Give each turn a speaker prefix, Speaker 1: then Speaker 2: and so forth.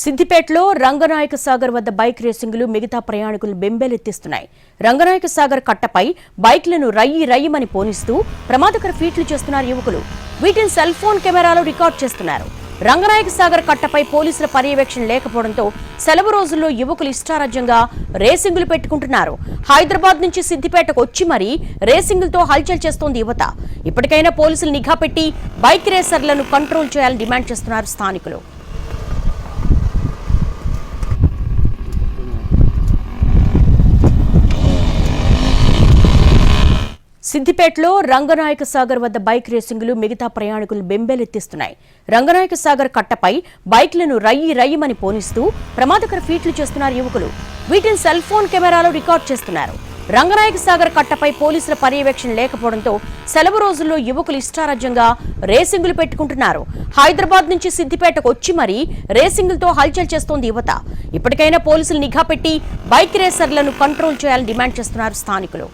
Speaker 1: సిద్దిపేటలో రంగనాయక సాగర్ వద్ద బైక్ రేసింగులు మిగతా ప్రయాణికులు బెంబేలెత్తిస్తున్నాయి. రంగనాయక సాగర్ కట్టపై బైక్లను రయ్యి రయ్యమని పోనిస్తూ ప్రమాదకర ఫీట్లు చేస్తున్నారు యువకులు. వీటిని సెల్ ఫోన్ కెమెరాలో రికార్డ్ చేస్తున్నారు. రంగనాయక సాగర్ కట్టపై పోలీసుల పర్యవేక్షణ లేకపోవడంతో సెలవు రోజుల్లో యువకులు ఇష్టారాజ్యంగా రేసింగులు పెట్టుకుంటున్నారు. హైదరాబాద్ నుంచి సిద్దిపేటకు వచ్చి మరీ రేసింగులతో హల్చల్ చేస్తోంది యువత. ఇప్పటికైనా పోలీసులు నిఘా పెట్టి బైక్ రేసర్లను కంట్రోల్ చేయాలని డిమాండ్ చేస్తున్నారు స్థానికులు. సిద్దిపేటలో రంగనాయక సాగర్ వద్ద బైక్ రేసింగులు మిగతా ప్రయాణికులు బెంబేలెత్తిస్తున్నాయి. రంగనాయక సాగర్ కట్టపై బైక్లను రయ్యి రయ్యమని పోనిస్తూ ప్రమాదకర ఫీట్లు చేస్తున్నారు యువకులు. వీటిని సెల్ ఫోన్ కెమెరాలో రికార్డ్ చేస్తున్నారు. రంగనాయక సాగర్ కట్టపై పోలీసుల పర్యవేక్షణ లేకపోవడంతో సెలవు రోజుల్లో యువకులు ఇష్టారాజ్యంగా రేసింగులు పెట్టుకుంటున్నారు. హైదరాబాద్ నుంచి సిద్దిపేటకు వచ్చి మరీ రేసింగులతో హల్చల్ చేస్తోంది యువత. ఇప్పటికైనా పోలీసులు నిఘా పెట్టి బైక్ రేసర్లను కంట్రోల్ చేయాలని డిమాండ్ చేస్తున్నారు స్థానికులు.